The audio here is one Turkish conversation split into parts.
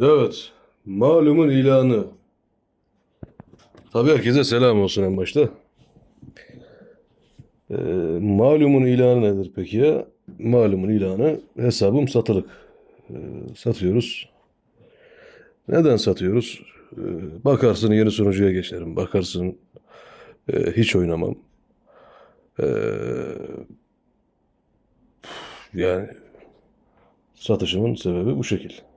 Evet. Malumun ilanı. Tabii herkese selam olsun en başta. Ee, malumun ilanı nedir peki ya? Malumun ilanı hesabım satılık. Ee, satıyoruz. Neden satıyoruz? Ee, bakarsın yeni sunucuya geçerim. Bakarsın e, hiç oynamam. Ee, yani satışımın sebebi bu şekil.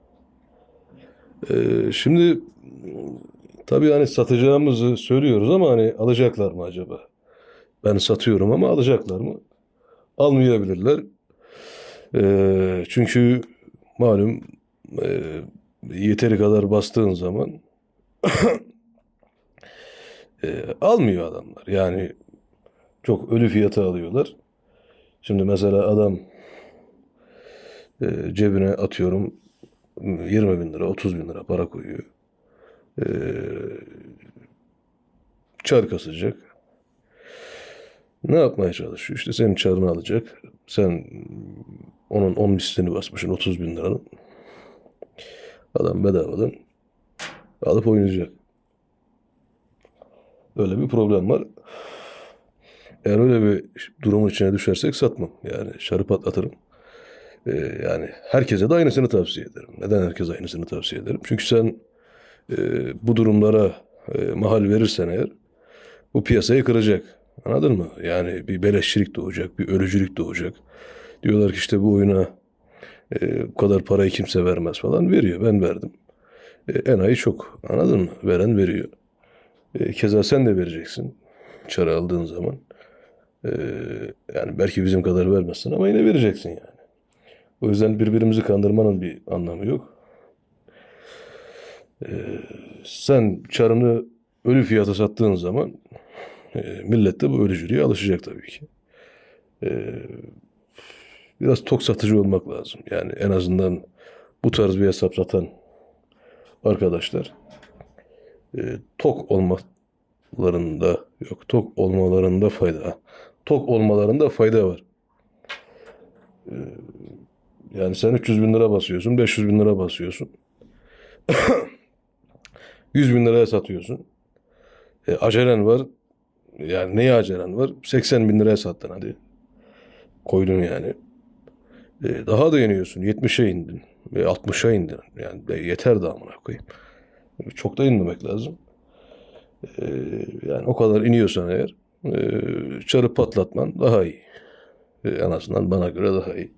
Ee, şimdi tabii hani satacağımızı söylüyoruz ama hani alacaklar mı acaba? Ben satıyorum ama alacaklar mı? Almayabilirler. Ee, çünkü malum e, yeteri kadar bastığın zaman e, almıyor adamlar. Yani çok ölü fiyata alıyorlar. Şimdi mesela adam e, cebine atıyorum 20 bin lira, 30 bin lira para koyuyor. Ee, çar kasacak. Ne yapmaya çalışıyor? İşte senin çarını alacak. Sen onun 10 mislini basmışsın 30 bin liranın. Adam bedavadan alıp oynayacak. Öyle bir problem var. Eğer öyle bir durumun içine düşersek satmam. Yani şarı patlatırım. Ee, yani herkese de aynısını tavsiye ederim. Neden herkese aynısını tavsiye ederim? Çünkü sen e, bu durumlara e, mahal verirsen eğer bu piyasayı kıracak. Anladın mı? Yani bir beleşçilik doğacak, bir ölücülük doğacak. Diyorlar ki işte bu oyuna e, bu kadar parayı kimse vermez falan. Veriyor. Ben verdim. E, enayi çok. Anladın mı? Veren veriyor. E, keza sen de vereceksin. Çarı aldığın zaman. E, yani belki bizim kadar vermezsin ama yine vereceksin yani. O yüzden birbirimizi kandırmanın bir anlamı yok. Ee, sen çarını ölü fiyata sattığın zaman e, millet de bu ölücülüğe alışacak tabii ki. Ee, biraz tok satıcı olmak lazım. Yani en azından bu tarz bir hesap satan arkadaşlar e, tok olmalarında yok tok olmalarında fayda. Tok olmalarında fayda var. Yani sen 300 bin lira basıyorsun, 500 bin lira basıyorsun. 100 bin liraya satıyorsun. E, acelen var. Yani neye acelen var? 80 bin liraya sattın hadi. Koydun yani. E, daha da iniyorsun. 70'e indin. Ve 60'a indin. Yani de yeter de amına koyayım. Çok da inmemek lazım. E, yani o kadar iniyorsan eğer e, çarı patlatman daha iyi. E, en azından bana göre daha iyi.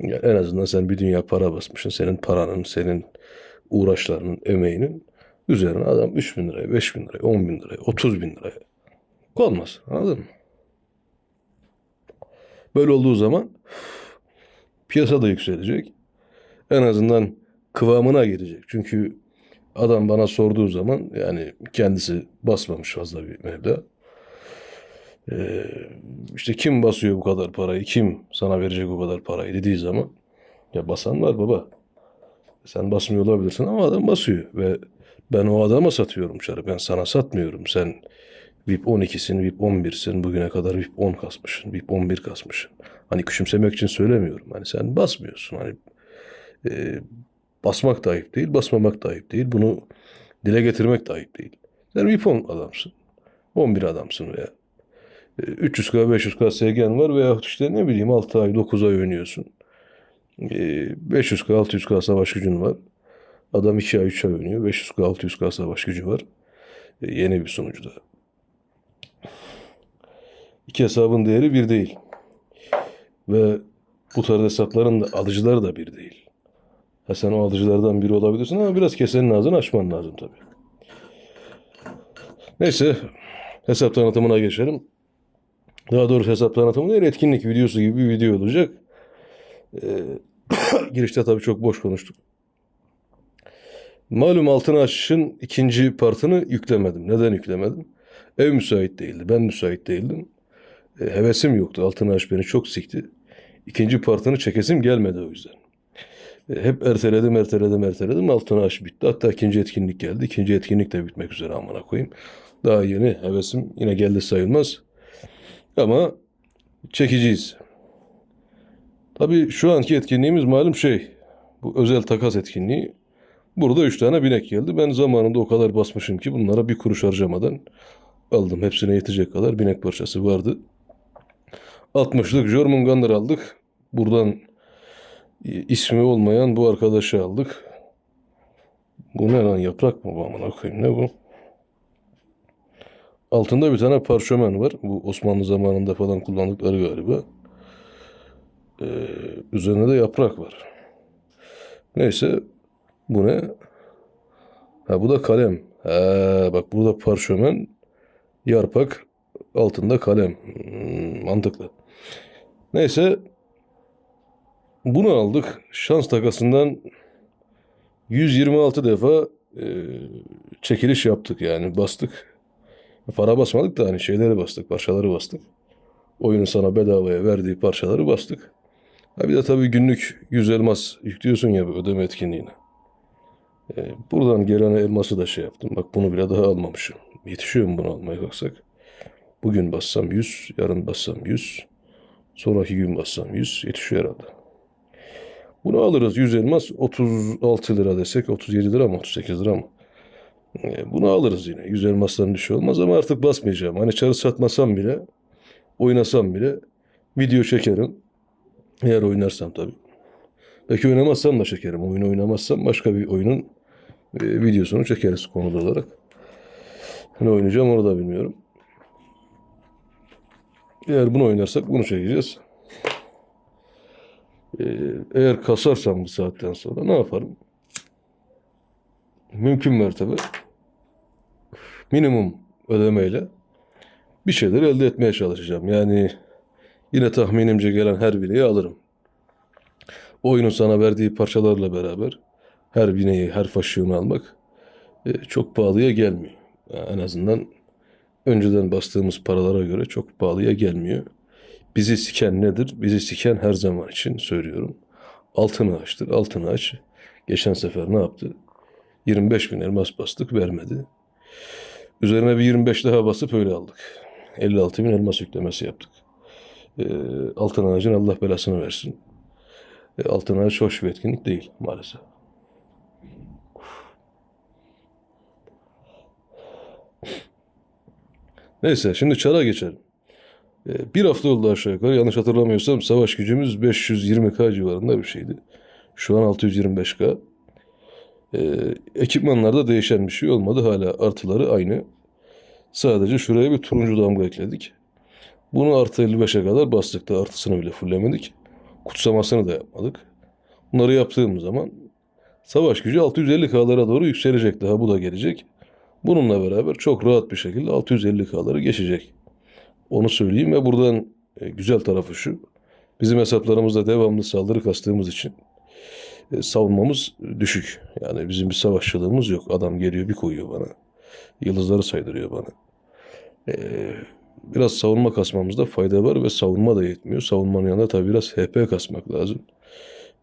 Ya en azından sen bir dünya para basmışsın. Senin paranın, senin uğraşlarının, emeğinin üzerine adam 3 bin liraya, 5 bin liraya, 10 bin liraya, 30 bin liraya konmaz. Anladın mı? Böyle olduğu zaman piyasa da yükselecek. En azından kıvamına gelecek. Çünkü adam bana sorduğu zaman yani kendisi basmamış fazla bir meblağ. Ee, işte kim basıyor bu kadar parayı, kim sana verecek bu kadar parayı dediği zaman ya basan var baba. Sen basmıyor olabilirsin ama adam basıyor ve ben o adama satıyorum çarı. Ben sana satmıyorum. Sen VIP 12'sin, VIP 11'sin. Bugüne kadar VIP 10 kasmışsın, VIP 11 kasmışsın. Hani küçümsemek için söylemiyorum. Hani sen basmıyorsun. Hani e, basmak da ayıp değil, basmamak da ayıp değil. Bunu dile getirmek de ayıp değil. Sen VIP 10 adamsın. 11 adamsın veya 300K, 500K SG'n var veya işte ne bileyim 6 ay, 9 ay oynuyorsun. 500K, 600K savaş gücün var. Adam 2 ay, 3 ay oynuyor. 500K, 600K savaş gücü var. E, Yeni bir sunucuda. İki hesabın değeri bir değil. Ve bu tarz hesapların da alıcıları da bir değil. Ha sen o alıcılardan biri olabilirsin ama biraz kesenin ağzını açman lazım tabii. Neyse hesap tanıtımına geçelim. Daha doğrusu hesap tanıtımı değil, etkinlik videosu gibi bir video olacak. Ee, girişte tabii çok boş konuştuk. Malum Altın Aşış'ın ikinci partını yüklemedim. Neden yüklemedim? Ev müsait değildi, ben müsait değildim. E, hevesim yoktu. Altın Aşış beni çok sikti. İkinci partını çekesim gelmedi o yüzden. E, hep erteledim, erteledim, erteledim. Altın Aşış bitti. Hatta ikinci etkinlik geldi. İkinci etkinlik de bitmek üzere amına koyayım. Daha yeni hevesim yine geldi sayılmaz. Ama çekiciyiz. Tabii şu anki etkinliğimiz malum şey. Bu özel takas etkinliği. Burada üç tane binek geldi. Ben zamanında o kadar basmışım ki bunlara bir kuruş harcamadan aldım. Hepsine yetecek kadar binek parçası vardı. 60'lık Jormungandr aldık. Buradan ismi olmayan bu arkadaşı aldık. Bu ne lan yaprak mı bu amına koyayım ne bu? Altında bir tane parşömen var. Bu Osmanlı zamanında falan kullandıkları galiba. Ee, üzerine de yaprak var. Neyse bu ne? Ha bu da kalem. Ha, bak burada parşömen, yarpak, altında kalem. Hmm, mantıklı. Neyse bunu aldık. Şans takasından 126 defa e, çekiliş yaptık yani bastık. Para basmadık da hani şeyleri bastık, parçaları bastık. Oyunun sana bedavaya verdiği parçaları bastık. Ha bir de tabii günlük 100 elmas yüklüyorsun ya ödeme etkinliğine. E, buradan gelen elması da şey yaptım. Bak bunu bile daha almamışım. Yetişiyor bunu almaya kalksak? Bugün bassam 100, yarın bassam 100. Sonraki gün bassam 100. Yetişiyor herhalde. Bunu alırız 100 elmas 36 lira desek 37 lira mı 38 lira mı? E, Bunu alırız yine. 100 elmasdan bir şey olmaz ama artık basmayacağım. Hani çarı satmasam bile oynasam bile video çekerim. Eğer oynarsam tabii. Belki oynamazsam da çekerim. Oyunu oynamazsam başka bir oyunun e, videosunu çekeriz konuda olarak. Ne oynayacağım onu da bilmiyorum. Eğer bunu oynarsak bunu çekeceğiz. Ee, eğer kasarsam bu saatten sonra ne yaparım? Mümkün mertebe minimum ödemeyle bir şeyler elde etmeye çalışacağım. Yani yine tahminimce gelen her bineği alırım. Oyunun sana verdiği parçalarla beraber her bineği, her faşiyonu almak e, çok pahalıya gelmiyor. Yani en azından önceden bastığımız paralara göre çok pahalıya gelmiyor. Bizi siken nedir? Bizi siken her zaman için söylüyorum. Altın ağaçtır. Altın ağaç geçen sefer ne yaptı? 25 bin elmas bastık vermedi. Üzerine bir 25 daha basıp öyle aldık. 56 bin elmas yüklemesi yaptık. Ee, altın ağacın Allah belasını versin. Ee, altın ağaç hoş bir etkinlik değil maalesef. Neyse şimdi çara geçelim. Ee, Bir hafta oldu aşağı yukarı. Yanlış hatırlamıyorsam savaş gücümüz 520k civarında bir şeydi. Şu an 625k. Ee, ekipmanlarda değişen bir şey olmadı. Hala artıları aynı. Sadece şuraya bir turuncu damga ekledik. Bunu artı 55'e kadar bastık da artısını bile fullemedik. Kutsamasını da yapmadık. Bunları yaptığımız zaman savaş gücü 650k'lara doğru yükselecek daha bu da gelecek. Bununla beraber çok rahat bir şekilde 650k'ları geçecek. Onu söyleyeyim ve buradan e, güzel tarafı şu. Bizim hesaplarımızda devamlı saldırı kastığımız için savunmamız düşük. Yani bizim bir savaşçılığımız yok. Adam geliyor bir koyuyor bana. Yıldızları saydırıyor bana. E, biraz savunma kasmamızda fayda var ve savunma da yetmiyor. Savunmanın yanında tabii biraz HP kasmak lazım.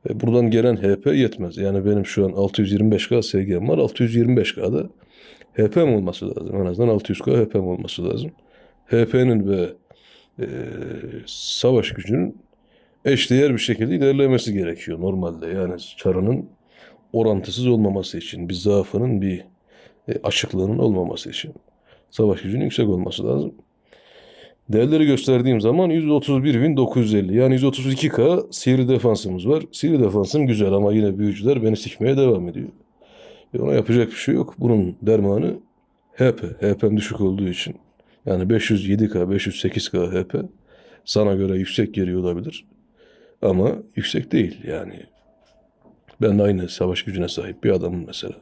E, buradan gelen HP yetmez. Yani benim şu an 625K SG'm var. 625K'da HP'm olması lazım. En azından 600K HP'm olması lazım. HP'nin ve e, savaş gücünün eşdeğer bir şekilde ilerlemesi gerekiyor normalde. Yani çarının orantısız olmaması için, bir zaafının, bir e, açıklığının olmaması için savaş gücünün yüksek olması lazım. Değerleri gösterdiğim zaman 131.950 yani 132k sihirli defansımız var. Sihirli defansım güzel ama yine büyücüler beni sikmeye devam ediyor. E ona yapacak bir şey yok. Bunun dermanı HP. HP'm düşük olduğu için. Yani 507k, 508k HP sana göre yüksek geliyor olabilir. Ama yüksek değil yani. Ben de aynı savaş gücüne sahip bir adamım mesela.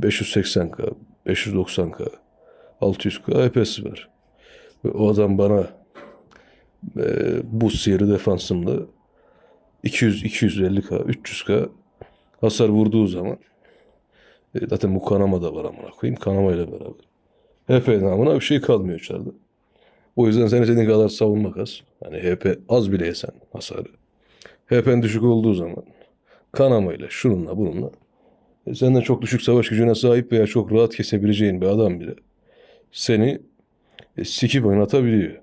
580k, 590k, 600k HP'si var. Ve o adam bana e, bu sihirli defansımda 200, 250k, 300k hasar vurduğu zaman e, zaten bu kanama da var amına koyayım. Kanama ile beraber. HP namına bir şey kalmıyor içeride. O yüzden sen istediğin kadar savunma kas. Hani HP az bile yesen hasarı. HP'n düşük olduğu zaman kanamayla, şununla, bununla e, senden çok düşük savaş gücüne sahip veya çok rahat kesebileceğin bir adam bile seni e, sikip oynatabiliyor.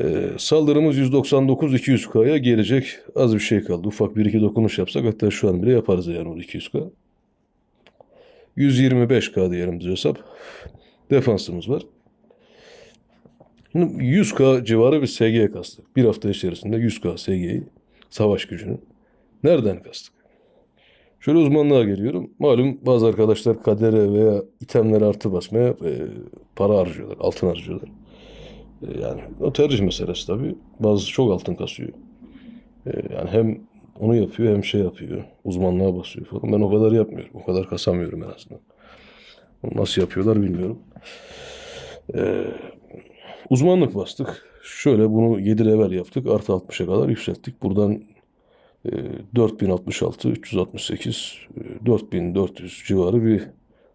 E, saldırımız 199-200K'ya gelecek. Az bir şey kaldı. Ufak bir iki dokunuş yapsak hatta şu an bile yaparız yani o 200K. 125K diyelim düz hesap. Defansımız var. Şimdi 100K civarı bir SG kastık. Bir hafta içerisinde 100K SG'yi savaş gücünü. Nereden kastık? Şöyle uzmanlığa geliyorum. Malum bazı arkadaşlar kadere veya itemlere artı basmaya e, para harcıyorlar, altın harcıyorlar. E, yani o tercih meselesi tabii. Bazısı çok altın kasıyor. E, yani hem onu yapıyor hem şey yapıyor. Uzmanlığa basıyor falan. Ben o kadar yapmıyorum. O kadar kasamıyorum en azından. Nasıl yapıyorlar bilmiyorum. E, uzmanlık bastık. Şöyle bunu 7 level yaptık. Artı 60'a kadar yükselttik. Buradan e, 4066, 368, e, 4400 civarı bir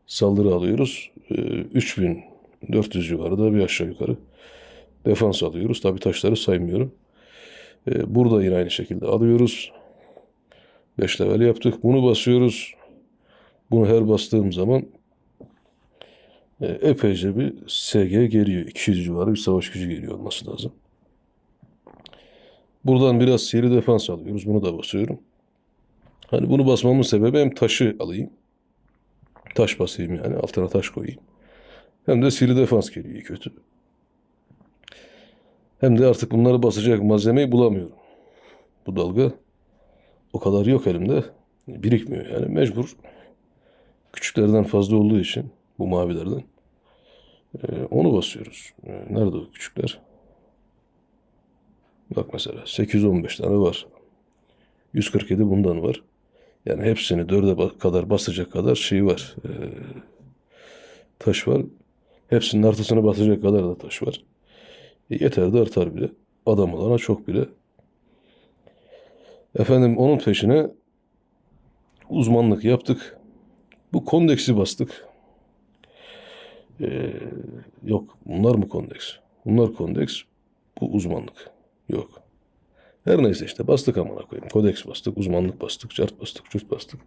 saldırı alıyoruz. E, 3400 civarı da bir aşağı yukarı defans alıyoruz. Tabi taşları saymıyorum. E, Burada yine aynı şekilde alıyoruz. 5 level yaptık. Bunu basıyoruz. Bunu her bastığım zaman e, epeyce bir SG geliyor. 200 civarı bir savaş gücü geliyor olması lazım. Buradan biraz seri defans alıyoruz. Bunu da basıyorum. Hani bunu basmamın sebebi hem taşı alayım. Taş basayım yani. Altına taş koyayım. Hem de seri defans geliyor kötü. Hem de artık bunları basacak malzemeyi bulamıyorum. Bu dalga o kadar yok elimde. Birikmiyor yani. Mecbur küçüklerden fazla olduğu için bu mavilerden e, onu basıyoruz. E, Nerede o küçükler? Bak mesela 815 tane var. 147 bundan var. Yani hepsini dörde kadar basacak kadar şey var. E, taş var. Hepsinin artısını basacak kadar da taş var. E, yeter de artar bile. Adam olana çok bile. Efendim onun peşine uzmanlık yaptık. Bu kondeksi bastık. Ee, yok bunlar mı kondeks? Bunlar kondeks. Bu uzmanlık. Yok. Her neyse işte bastık amına koyayım. Kodeks bastık, uzmanlık bastık, çart bastık, çurt bastık.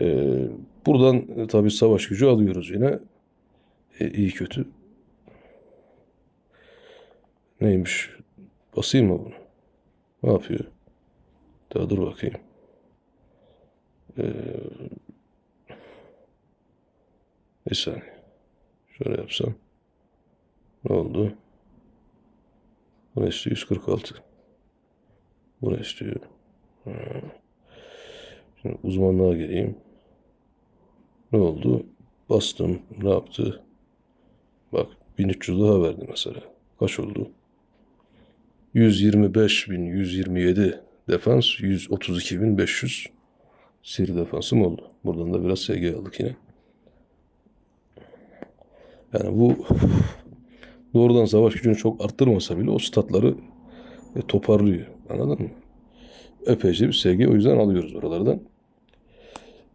Ee, buradan e, tabii savaş gücü alıyoruz yine. E, iyi kötü. Neymiş? Basayım mı bunu? Ne yapıyor? Daha dur bakayım. Ee, bir saniye. Şöyle yapsam. Ne oldu? Bu ne istiyor? 146. Bu ne istiyor? Şimdi uzmanlığa geleyim. Ne oldu? Bastım. Ne yaptı? Bak 1300 daha verdi mesela. Kaç oldu? 125.127 defans, 132.500 seri defansım oldu. Buradan da biraz SG aldık yine. Yani bu doğrudan savaş gücünü çok arttırmasa bile o statları e, toparlıyor. Anladın mı? Epeyce bir SG o yüzden alıyoruz oralardan.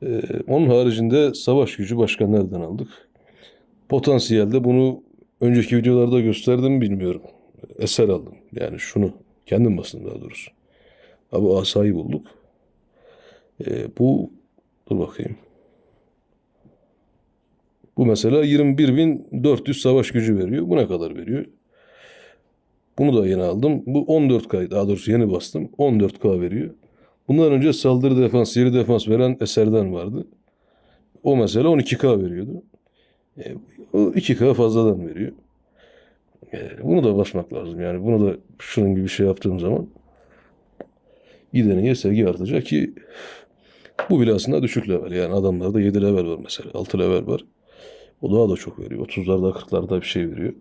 Ee, onun haricinde savaş gücü başka nereden aldık? Potansiyelde bunu önceki videolarda gösterdim bilmiyorum. Eser aldım. Yani şunu kendim bastım daha doğrusu. Abi asayı bulduk. Ee, bu dur bakayım. Bu mesela 21.400 savaş gücü veriyor. Bu ne kadar veriyor? Bunu da yeni aldım. Bu 14K daha doğrusu yeni bastım. 14K veriyor. Bundan önce saldırı defans, yeri defans veren eserden vardı. O mesela 12K veriyordu. E, o 2K fazladan veriyor. E, bunu da basmak lazım. Yani bunu da şunun gibi şey yaptığım zaman gidene sevgi artacak ki bu bile aslında düşük level. Yani adamlarda 7 level var mesela. 6 level var. O daha da çok veriyor. 30'larda 40'larda bir şey veriyor.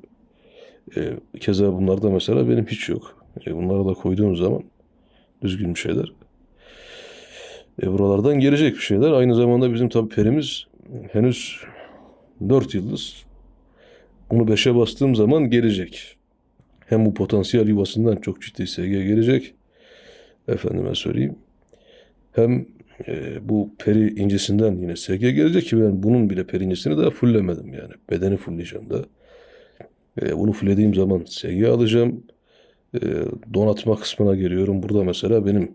E, keza bunlarda mesela benim hiç yok. E, bunları da koyduğum zaman düzgün bir şeyler. E, buralardan gelecek bir şeyler. Aynı zamanda bizim tabii perimiz henüz 4 yıldız. Bunu 5'e bastığım zaman gelecek. Hem bu potansiyel yuvasından çok ciddi SG gelecek. Efendime söyleyeyim. Hem e, bu peri incisinden yine SG gelecek ki ben bunun bile peri incisini daha fulllemedim yani. Bedeni fullleyeceğim daha. E, bunu fulllediğim zaman SG alacağım. E, donatma kısmına geliyorum. Burada mesela benim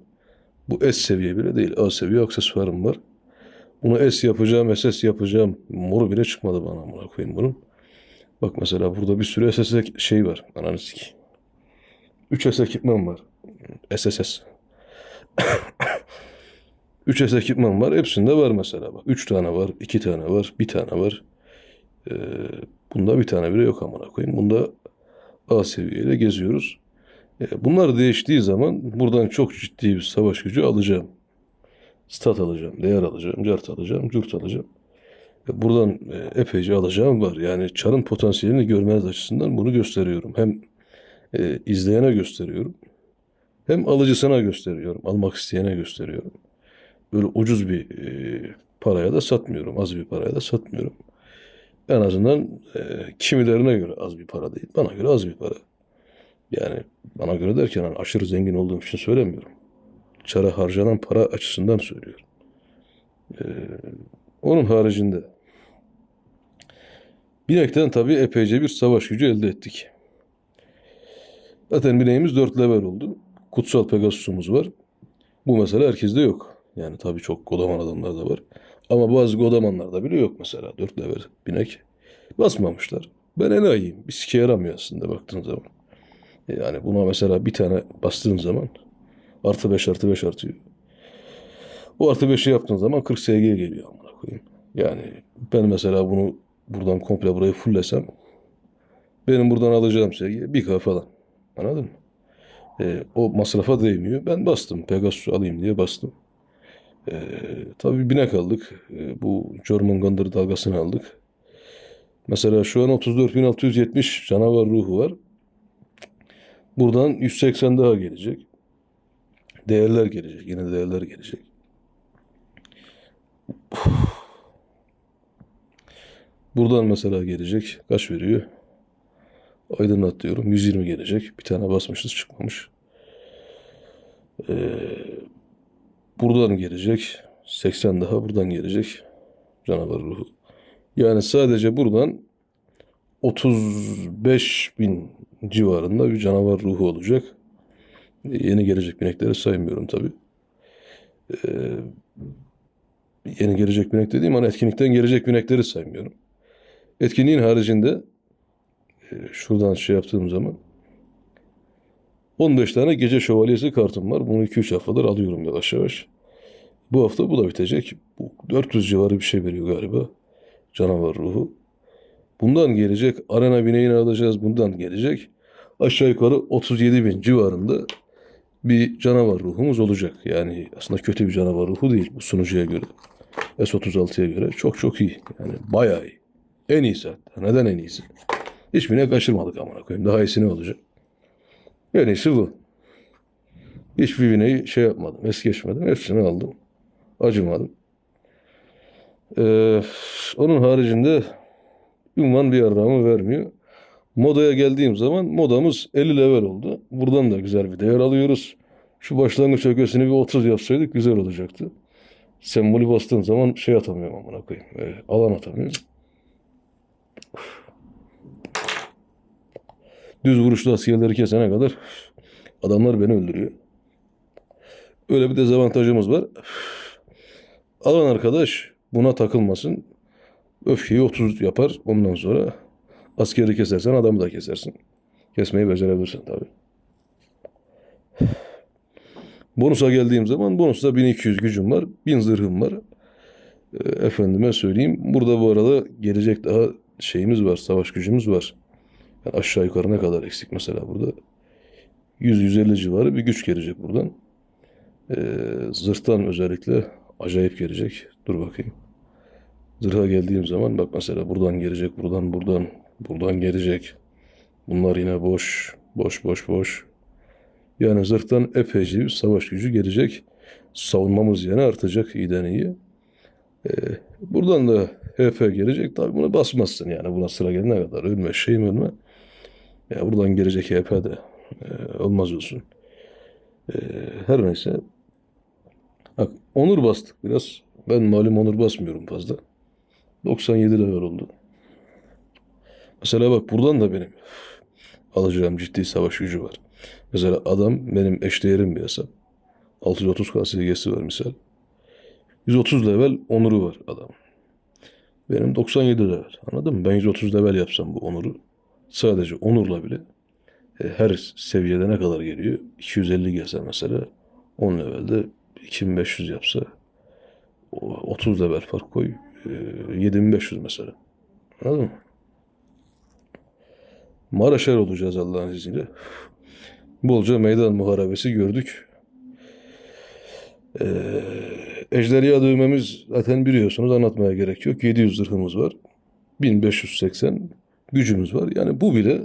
bu S seviye bile değil. A seviye aksesuarım var. Bunu S yapacağım, SS yapacağım. Moru bile çıkmadı bana amına koyayım bunun. Bak mesela burada bir sürü SS şey var. Ananı sik. 3 S ekipman var. SSS. 3S ekipman var. Hepsinde var mesela. Bak 3 tane var, 2 tane var, 1 tane var. Ee, bunda bir tane bile yok amına koyayım. Bunda A seviyeyle geziyoruz. Ee, bunlar değiştiği zaman buradan çok ciddi bir savaş gücü alacağım. Stat alacağım, değer alacağım, cart alacağım, cürt alacağım. Ee, Buradan e, epeyce alacağım var. Yani çarın potansiyelini görmeniz açısından bunu gösteriyorum. Hem e, izleyene gösteriyorum. Hem alıcısına gösteriyorum. Almak isteyene gösteriyorum. Böyle ucuz bir e, paraya da satmıyorum. Az bir paraya da satmıyorum. En azından e, kimilerine göre az bir para değil. Bana göre az bir para. Yani bana göre derken hani aşırı zengin olduğum için söylemiyorum. Çara harcanan para açısından söylüyorum. E, onun haricinde binekten tabii epeyce bir savaş gücü elde ettik. Zaten bineğimiz 4 level oldu. Kutsal Pegasus'umuz var. Bu mesela herkeste yok. Yani tabii çok godaman adamlar da var. Ama bazı godamanlarda bile yok mesela. 4 level binek. Basmamışlar. Ben enayiyim. Bir sike yaramıyor aslında baktığın zaman. Yani buna mesela bir tane bastığın zaman artı 5 artı 5 artıyor. O artı 5'i yaptığın zaman 40 SG geliyor amına koyayım. Yani ben mesela bunu buradan komple burayı fullesem benim buradan alacağım SG 1K falan. Anladın mı? E, o masrafa değmiyor. Ben bastım. Pegasus alayım diye bastım. E, tabii binek aldık. E, bu Jormungandr dalgasını aldık. Mesela şu an 34.670 canavar ruhu var. Buradan 180 daha gelecek. Değerler gelecek. Yine değerler gelecek. Buradan mesela gelecek. Kaç veriyor? Aydınlat diyorum. 120 gelecek. Bir tane basmışız çıkmamış. Ee, buradan gelecek. 80 daha buradan gelecek. Canavar ruhu. Yani sadece buradan 35 bin civarında bir canavar ruhu olacak. Ee, Yeni gelecek binekleri saymıyorum tabi. yeni gelecek binek dediğim an etkinlikten gelecek binekleri saymıyorum. Etkinliğin haricinde e, şuradan şey yaptığım zaman 15 tane gece şövalyesi kartım var. Bunu 2-3 haftadır alıyorum yavaş yavaş. Bu hafta bu da bitecek. Bu 400 civarı bir şey veriyor galiba. Canavar ruhu. Bundan gelecek. Arena bineğini alacağız. Bundan gelecek. Aşağı yukarı 37 bin civarında bir canavar ruhumuz olacak. Yani aslında kötü bir canavar ruhu değil bu sunucuya göre. S36'ya göre çok çok iyi. Yani bayağı iyi. En iyisi hatta. Neden en iyisi? Hiçbirine kaçırmadık amına koyayım. Daha iyisi ne olacak? En iyisi bu. Hiçbir bineği şey yapmadım. Es geçmedim. Hepsini aldım. Acımadım. Ee, onun haricinde ünvan bir yararımı vermiyor. Modaya geldiğim zaman modamız 50 level oldu. Buradan da güzel bir değer alıyoruz. Şu başlangıç ögesini bir 30 yapsaydık güzel olacaktı. Sembolü bastığım zaman şey atamıyorum amına koyayım. Ee, alan atamıyorum. Düz vuruşlu askerleri kesene kadar adamlar beni öldürüyor. Öyle bir dezavantajımız var. Alan arkadaş buna takılmasın. Öfkeyi 30 yapar. Ondan sonra askeri kesersen adamı da kesersin. Kesmeyi becerebilirsin tabii. Bonusa geldiğim zaman bonusta 1200 gücüm var. 1000 zırhım var. Ee, efendime söyleyeyim. Burada bu arada gelecek daha şeyimiz var. Savaş gücümüz var. Yani aşağı yukarı ne kadar eksik mesela burada? 100-150 civarı bir güç gelecek buradan. Ee, zırhtan özellikle acayip gelecek. Dur bakayım. Zırha geldiğim zaman bak mesela buradan gelecek, buradan, buradan, buradan gelecek. Bunlar yine boş, boş, boş, boş. Yani zırhtan epeyce bir savaş gücü gelecek. Savunmamız yine artacak iyiden iyi. Ee, buradan da HP gelecek. Tabii buna basmazsın yani. Buna sıra gelene kadar ölme, şeyim ölme. Ya buradan gelecek HP de e, olmaz olsun. E, her neyse. Bak, onur bastık biraz. Ben malum onur basmıyorum fazla. 97 level oldu. Mesela bak buradan da benim alacağım ciddi savaş gücü var. Mesela adam benim eşdeğerim bir hesap. 630 KSG'si var misal. 130 level onuru var adam. Benim 97 level. Anladın mı? Ben 130 level yapsam bu onuru sadece onurla bile e, her seviyede ne kadar geliyor? 250 gelse mesela 10 levelde 2500 yapsa O- 30 level fark koy. Ee, 7500 mesela. Anladın mı? Maraşer olacağız Allah'ın izniyle. Bolca meydan muharebesi gördük. Ee, ejderha dövmemiz zaten biliyorsunuz anlatmaya gerek yok. 700 zırhımız var. 1580 gücümüz var. Yani bu bile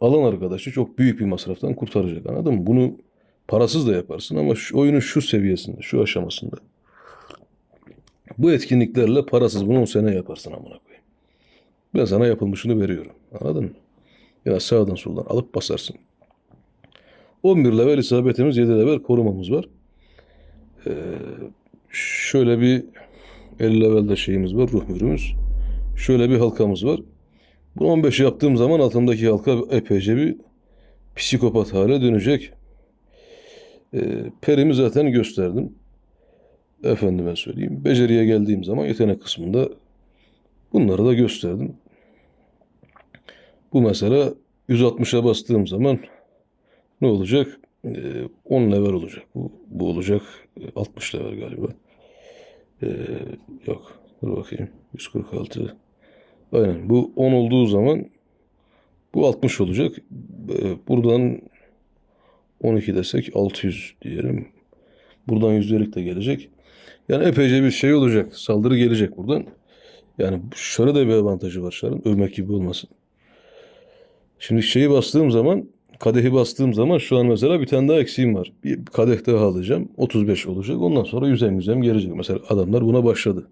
alan arkadaşı çok büyük bir masraftan kurtaracak anladın mı? Bunu parasız da yaparsın ama şu, oyunun şu seviyesinde, şu aşamasında. Bu etkinliklerle parasız bunu 10 sene yaparsın amına koyayım. Ben sana yapılmışını veriyorum. Anladın mı? Ya sağdan soldan alıp basarsın. 11 level isabetimiz, 7 level korumamız var. Ee, şöyle bir 50 levelde şeyimiz var, ruh mürümüz. Şöyle bir halkamız var. Bunu 15 yaptığım zaman altındaki halka epeyce bir psikopat hale dönecek. Ee, perimi zaten gösterdim. Efendime söyleyeyim. Beceriye geldiğim zaman yetenek kısmında bunları da gösterdim. Bu mesela 160'a bastığım zaman ne olacak? Ee, 10 level olacak. Bu, bu olacak e, 60 level galiba. Ee, yok. Dur bakayım. 146. Aynen. Bu 10 olduğu zaman bu 60 olacak. Ee, buradan 12 desek 600 diyelim. Buradan yüzdelik de gelecek. Yani epeyce bir şey olacak. Saldırı gelecek buradan. Yani şöyle de bir avantajı var Şar'ın. Övmek gibi olmasın. Şimdi şeyi bastığım zaman kadehi bastığım zaman şu an mesela bir tane daha eksiğim var. Bir kadeh daha alacağım. 35 olacak. Ondan sonra yüzem yüzem gelecek. Mesela adamlar buna başladı.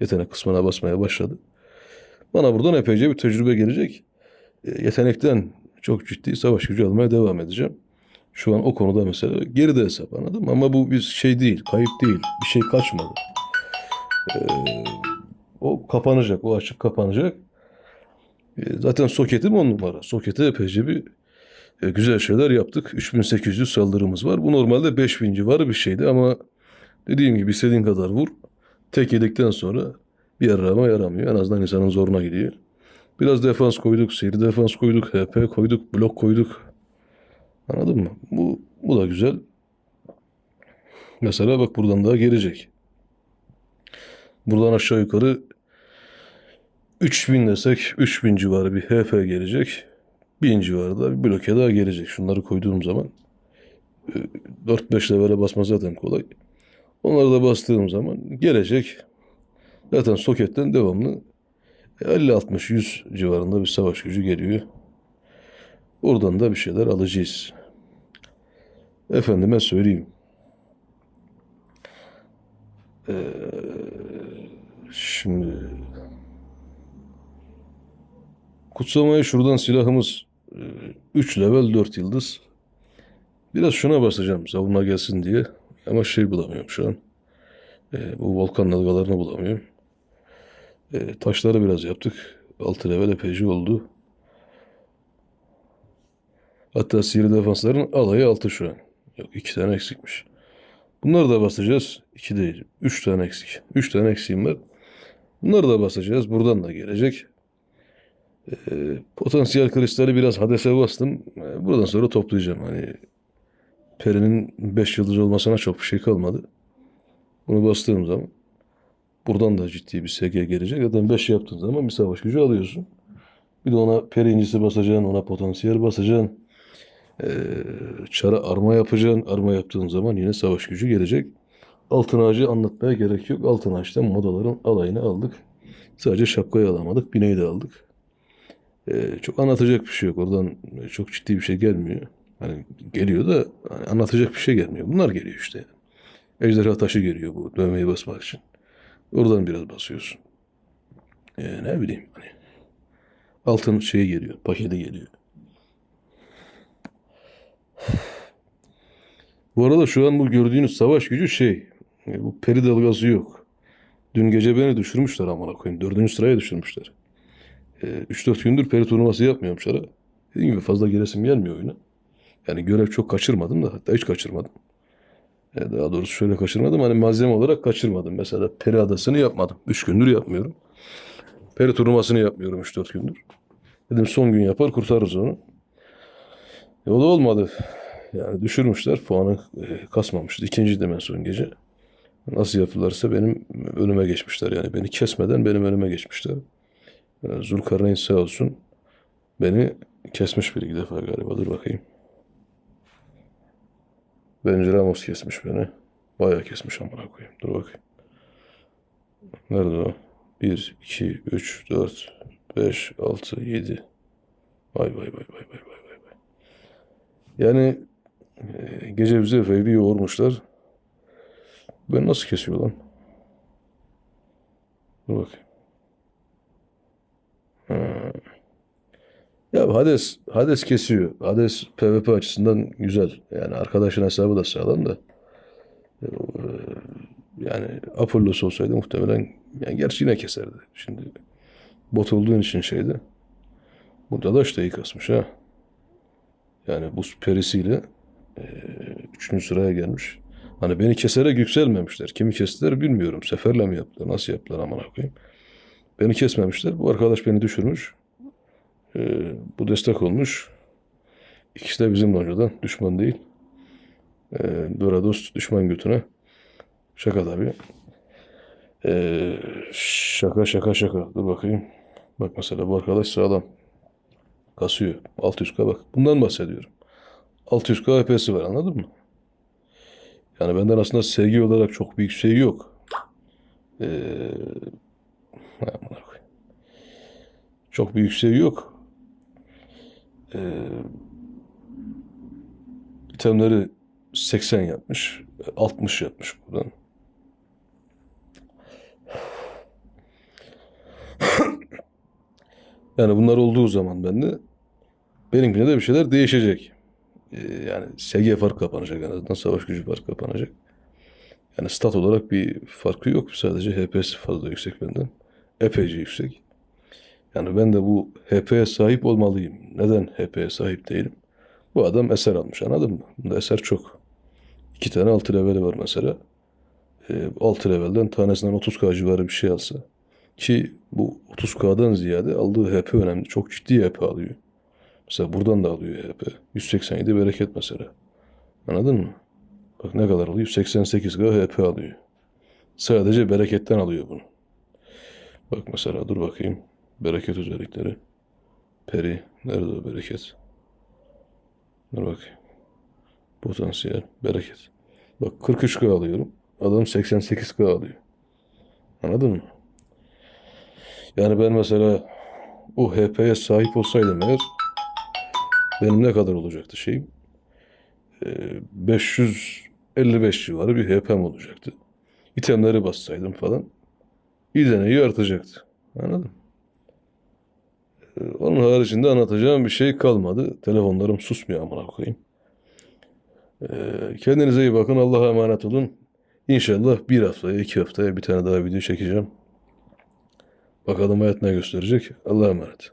Yetenek kısmına basmaya başladı. Bana buradan epeyce bir tecrübe gelecek. E, Yetenekten çok ciddi savaş gücü almaya devam edeceğim. Şu an o konuda mesela geride hesap anladım ama bu bir şey değil, kayıp değil. Bir şey kaçmadı. Ee, o kapanacak, o açık kapanacak. Ee, zaten soketim on numara. Sokete epeyce bir e, güzel şeyler yaptık. 3800 saldırımız var. Bu normalde 5000 civarı bir şeydi ama dediğim gibi istediğin kadar vur. Tek yedikten sonra bir yarama yaramıyor. En azından insanın zoruna gidiyor. Biraz defans koyduk, seri defans koyduk, HP koyduk, blok koyduk. Anladın mı? Bu, bu da güzel. Mesela bak buradan daha gelecek. Buradan aşağı yukarı 3000 desek 3000 civarı bir HP gelecek. 1000 civarı da bir bloke daha gelecek. Şunları koyduğum zaman e, 4-5 levele basma zaten kolay. Onları da bastığım zaman gelecek. Zaten soketten devamlı 50-60-100 civarında bir savaş gücü geliyor. Oradan da bir şeyler alacağız. Efendime söyleyeyim. Ee, şimdi kutsamaya şuradan silahımız 3 level 4 yıldız. Biraz şuna basacağım savunma gelsin diye. Ama şey bulamıyorum şu an. Ee, bu volkan dalgalarını bulamıyorum. Ee, taşları biraz yaptık. 6 level epeyce oldu. Hatta sihirli defansların alayı 6 şu an. Yok 2 tane eksikmiş. Bunları da basacağız. 2 değil. 3 tane eksik. 3 tane eksiğim var. Bunları da basacağız. Buradan da gelecek. Ee, potansiyel kristali biraz hadese bastım. Ee, buradan sonra toplayacağım. Hani Peri'nin 5 yıldız olmasına çok bir şey kalmadı. Bunu bastığım zaman buradan da ciddi bir SG gelecek. Zaten 5 yaptığın zaman bir savaş gücü alıyorsun. Bir de ona peri incisi basacaksın, ona potansiyel basacaksın. Ee, çara arma yapacaksın. Arma yaptığın zaman yine savaş gücü gelecek. Altın ağacı anlatmaya gerek yok. Altın ağaçtan modaların alayını aldık. Sadece şapkayı alamadık. Bineği de aldık. Ee, çok anlatacak bir şey yok. Oradan çok ciddi bir şey gelmiyor. Hani geliyor da hani anlatacak bir şey gelmiyor. Bunlar geliyor işte. Yani. Ejderha taşı geliyor bu dövmeyi basmak için. Oradan biraz basıyorsun. Ee, ne bileyim hani. Altın şeyi geliyor. Paketi geliyor. Bu arada şu an bu gördüğünüz savaş gücü şey. e, Bu peri dalgası yok. Dün gece beni düşürmüşler amına koyayım. Dördüncü sıraya düşürmüşler. E, 3-4 gündür peri turnuvası yapmıyorum şara. Dediğim gibi fazla giresim gelmiyor oyuna. Yani görev çok kaçırmadım da hatta hiç kaçırmadım. E, daha doğrusu şöyle kaçırmadım. Hani malzeme olarak kaçırmadım. Mesela peri adasını yapmadım. 3 gündür yapmıyorum. Peri turnuvasını yapmıyorum 3-4 gündür. Dedim son gün yapar kurtarırız onu. E, o da olmadı. Yani düşürmüşler. Puanı e, kasmamıştı. İkinci de son gece. Nasıl yaptılarsa benim önüme geçmişler. Yani beni kesmeden benim önüme geçmişler. Ee, Zulkarneyn sağ olsun beni kesmiş bir iki defa galiba. Dur bakayım. Bence Ramos kesmiş beni. Bayağı kesmiş amına koyayım. Dur bakayım. Nerede o? 1, 2, 3, 4, 5, 6, 7. Vay vay vay vay vay vay vay. vay. Yani e, gece bize epey yoğurmuşlar. Ben nasıl kesiyor lan? Dur bakayım. Ha. Ya Hades, Hades kesiyor. Hades PvP açısından güzel. Yani arkadaşın hesabı da sağlam da. Ee, Yani Apollos olsaydı muhtemelen yani gerçi yine keserdi. Şimdi bot olduğun için şeydi. Bu Dadaş da iyi kasmış ha. Yani bu perisiyle e, üçüncü sıraya gelmiş. Hani beni keserek yükselmemişler. Kimi kestiler bilmiyorum. Seferle mi yaptılar? Nasıl yaptılar amına koyayım. Beni kesmemişler. Bu arkadaş beni düşürmüş. Ee, bu destek olmuş. İkisi de bizim loncadan. Düşman değil. Ee, Dorados düşman götüne. Şaka tabii. Ee, şaka şaka şaka. Dur bakayım. Bak mesela bu arkadaş sağlam. Kasıyor. 600k bak. Bundan bahsediyorum. 600k HP'si var anladın mı? Yani benden aslında sevgi olarak çok büyük şey yok. Ee. Çok büyük şey yok. Ee, itemleri 80 yapmış. 60 yapmış buradan. Yani bunlar olduğu zaman bende benimkine de bir şeyler değişecek. Ee, yani SG fark kapanacak en azından. Savaş gücü fark kapanacak. Yani stat olarak bir farkı yok. Sadece HP'si fazla yüksek benden. Epeyce yüksek. Yani ben de bu HP'ye sahip olmalıyım. Neden HP'ye sahip değilim? Bu adam eser almış anladın mı? Bunda eser çok. İki tane altı leveli var mesela. E, altı levelden tanesinden 30k civarı bir şey alsa. Ki bu 30k'dan ziyade aldığı HP önemli. Çok ciddi HP alıyor. Mesela buradan da alıyor HP. 187 bereket mesela. Anladın mı? Bak ne kadar alıyor? 188k HP alıyor. Sadece bereketten alıyor bunu. Bak mesela dur bakayım. Bereket özellikleri. Peri. Nerede o bereket? Dur bakayım. Potansiyel. Bereket. Bak 43k alıyorum. Adam 88k alıyor. Anladın mı? Yani ben mesela o HP'ye sahip olsaydım eğer benim ne kadar olacaktı şeyim? Ee, 555 civarı bir HP'm olacaktı. İtemleri bassaydım falan. İdeneyi artacaktı. Anladın? Ee, Onun haricinde anlatacağım bir şey kalmadı. Telefonlarım susmuyor amına koyayım. Ee, kendinize iyi bakın. Allah'a emanet olun. İnşallah bir haftaya, iki haftaya bir tane daha video çekeceğim. Bakalım hayat ne gösterecek. Allah'a emanet.